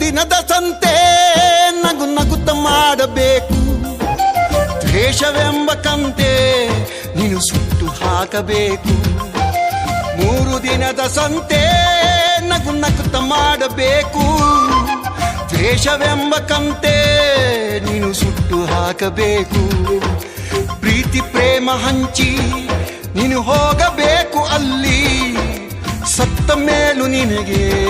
ದಿನದ ಸಂತೆ ನಗು ನಗುತ್ತ ಮಾಡಬೇಕು. ದ್ವೇಷವೆಂಬ ಕಂತೆ ನೀನು ಸುಟ್ಟು ಹಾಕಬೇಕು. ಮೂರು ದಿನದ ಸಂತೆ ನಗು ನಗುತ್ತ ಮಾಡಬೇಕು. ದ್ವೇಷವೆಂಬ ಕಂತೆ ನೀನು ಸುಟ್ಟು ಹಾಕಬೇಕು. ಪ್ರೀತಿ ಪ್ರೇಮ ಹಂಚಿ ನೀನು ಹೋಗಬೇಕು ಅಲ್ಲಿ. ಸತ್ತ ಮೇಲೂ ನಿನಗೆ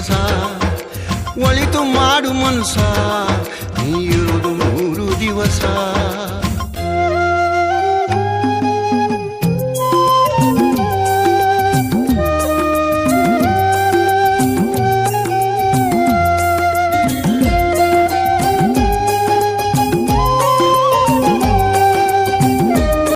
ಮೂರು ದಿವಸ ಒಳಿತು ಮಾಡು ಮನುಷ್ಯ